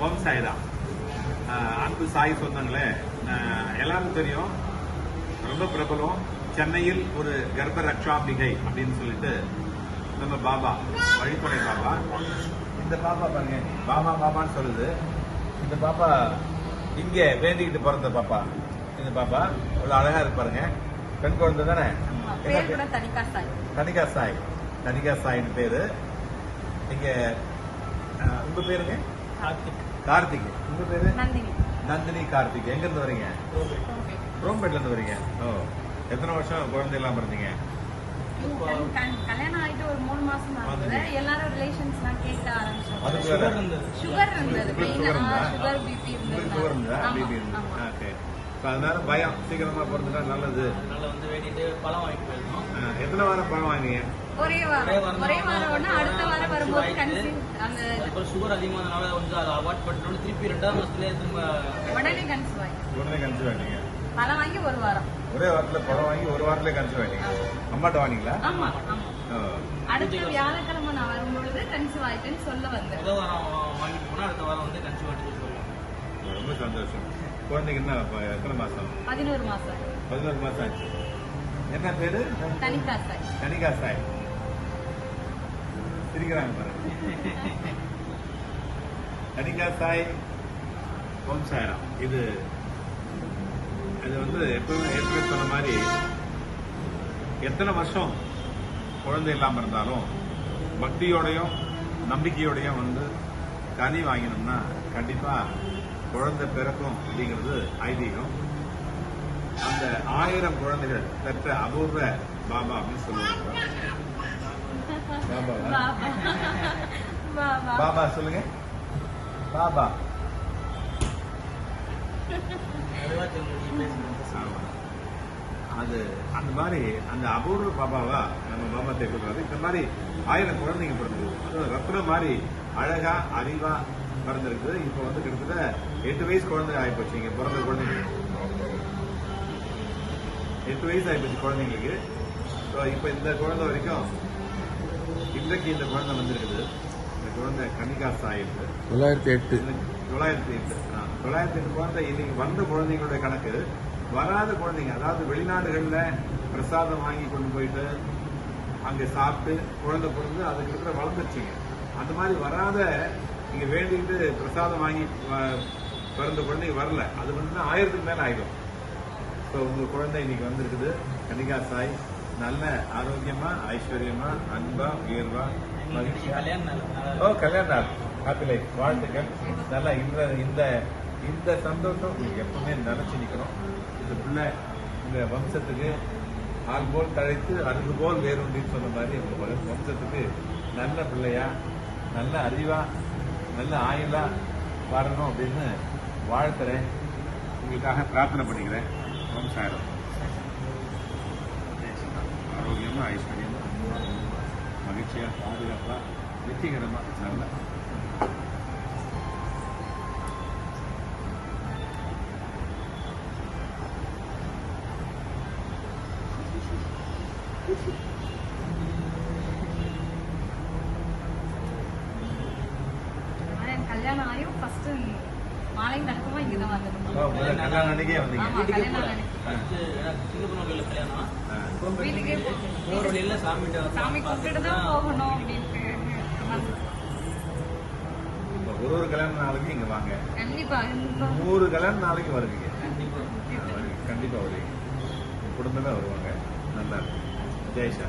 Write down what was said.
ஓம் சாய்ராம் ஆஹ் அன்பு சாய் சொந்தங்களே ஆஹ் எல்லாருக்கும் தெரியும் ரொம்ப பிரபலம் சென்னையில் ஒரு கர்ப்ப ரக்ஷாம்பிகை அப்படின்னு சொல்லிட்டு நம்ம பாபா வழித்துறை பாபா. இந்த பாபா பாருங்க பாபா பாபான்னு சொல்லுது. இந்த பாப்பா இங்க வேண்டிக்கிட்டு பிறந்த பாப்பா இந்த பாப்பா இவ்வளவு அழகா இருக்கு பாருங்க. பெண் குழந்தை தானே? தனிக்கா சாய். சாய். கனிகா சாய்னு பேரு. இங்க உங்க பேருங்க? கார்த்திக். கார்த்திக். உங்க பேரு? நந்தினி. கார்த்திக். எங்க இருந்து வரீங்க. ரோம்பேட்ல. இருந்து வரீங்க. ஓ எத்தனை வருஷம் குழந்தை இல்லாம இருந்தீங்க கல்- கல்- கல்யாணம் ஆயிட்டு ஒரு மூணு மாசம் தான். எல்லாரும் ரிலேஷன்ஸ் எல்லாம் கேட்க ஆரம்பிச்சோம் சுகர் இருந்தது. சுகர் பிபி அதனால பயம். சீக்கிரமா பிறந்துட்டா நல்லது. அதனால வந்து வேண்டிட்டு பழம் வாங்கிட்டு போயிருந்தோம். எத்தனை வாரம் பழம் வாங்கினீங்க? ஒரே ஒரே வாரம் ஒரே வாரம் ஒண்ணு அடுத்த வாரம் வரும்போது. கன்சீவ் அந்த அதுக்கப்புறம் சுகர் அதிகமானதுனால வந்து அதை அவாய்ட் பண்ணிட்டோம். திருப்பி ரெண்டாவது மாசத்துலயே திரும்ப உடனே கன்சீவ் ஆகி உடனே கன்சீவ் ஆனீங்க பழம் வாங்கி ஒரு வாரம். ஒரே வாரத்துல பழம் வாங்கி ஒரு வாரத்துல கன்சீவ் ஆனீங்க அம்மாட்ட வாங்கிங்களா ஆமா. அடுத்த வியாழக்கிழமை நான் வரும்பொழுது கன்சீவ் ஆயிட்டேன்னு சொல்ல வந்தேன். முதல் வாரம் வாங்கிட்டு போனா அடுத்த வாரம் வந்து கன்சியூம் ஆகிட்டு சொல்லுவாங்க. ரொம்ப சந்தோஷம். குழந்தைக்கு என்ன எத்தனை மாசம்? பதினோரு மாசம். பதினோரு மாசம் ஆச்சு. என்ன பேரு? தனிக்கா சாய் கனிகா சாய் சிரிக்கிறாங்க பாருங்க. கனிகா சாய் ஓம் சாய்ராம். இது இது வந்து எப்பவுமே ஏற்கனவே சொன்ன மாதிரி எத்தனை வருஷம் குழந்தை இல்லாம இருந்தாலும் பக்தியோடையும் நம்பிக்கையோடையும் வந்து கனி வாங்கினோம்னா கண்டிப்பா குழந்தை பிறக்கும் அப்படிங்கிறது ஐதீகம். அந்த ஆயிரம் குழந்தைகள் பெற்ற அபூர்வ பாபா அப்படின்னு சொல்லுவாங்க? பாபா. சொல்லுங்க. பாபா. அது அந்த மாதிரி அந்த அபூர்வ பாபாவா நம்ம பாபா தேவைப்படுறது இந்த மாதிரி ஆயிரம் குழந்தைங்க பிறந்தது. அது ரத்னம் மாதிரி அழகா அறிவா பிறந்திருக்கு இப்போ வந்து கிட்டத்தட்ட எட்டு வயசு குழந்தை ஆயிப்போச்சு. இங்க பிறந்த குழந்தைங்க எட்டு வயசு ஆயிப்போச்சு குழந்தைங்களுக்கு. ஸோ இப்போ இந்த குழந்தை வரைக்கும் இன்றைக்கு இந்த குழந்தை வந்திருக்குது. இந்த குழந்தை கனிகா சாயிருக்கு தொள்ளாயிரத்தி எட்டு. தொள்ளாயிரத்தி எட்டு. தொள்ளாயிரத்தி எட்டு குழந்தை இன்னைக்கு வந்த குழந்தைங்களுடைய கணக்கு. வராத குழந்தைங்க அதாவது வெளிநாடுகள்ல பிரசாதம் வாங்கி கொண்டு போயிட்டு அங்க சாப்பிட்டு குழந்தை பிறந்து அதுக்கு இருக்கிற வளர்ந்துருச்சுங்க. அந்த மாதிரி வராத இங்க வேண்டிட்டு பிரசாதம் வாங்கி வ- பிறந்த குழந்தைங்க வரல. அது வந்து ஆயிரத்துக்கு மேல ஆயிடும். ஸோ உங்க குழந்தை இன்னைக்கு வந்திருக்குது. கனிகா சாய் நல்ல ஆரோக்கியமா ஐஸ்வர்யமா அன்பா உயர்வா மகிழ்ச்சியா? ஓ கல்யாண நாள். ஹாப்பி லைஃப் வாழ்த்துக்கள். நல்லா இந்த இந்த இந்த சந்தோஷம் உங்களுக்கு எப்பவுமே நினைச்சு நிற்கிறோம் இந்த பிள்ளை இந்த வம்சத்துக்கு ஆள் போல் தழைத்து அருகு போல் வேறுண்டின்னு சொன்ன மாதிரி உங்க வம்சத்துக்கு நல்ல பிள்ளையா நல்ல அறிவா நல்ல ஆயுளா வரணும் அப்படின்னு வாழ்த்துறேன். உங்களுக்காக பிரார்த்தனை பண்ணிக்கிறேன். வம்சாயிரம் ஆரோக்கியமா ஐஸ்வர்யமா மகிழ்ச்சியா பாதுகாப்பா வெற்றிகரமா நல்ல கல்யாணம் ஆயும் ஃபர்ஸ்ட் மாலை நடக்குமா கல்யாணம் அன்னைக்கே வந்தீங்க. ஆமா. கல்யாணம்? கல்யாணம். வீட்டுக்கே போகும் போற வழியில சாமி சாமி கும்பிட்டு தான் போகணும் அப்படின்ட்டு. ஒரு ஒரு கல்யாண நாளைக்கு இங்க வாங்க. கண்டிப்பா நூறு கல்யாண நாளைக்கு வருவீங்க. கண்டிப்பா. வருவீங்க. குடும்பமே வருவாங்க. நல்லா ஜெய்ஷா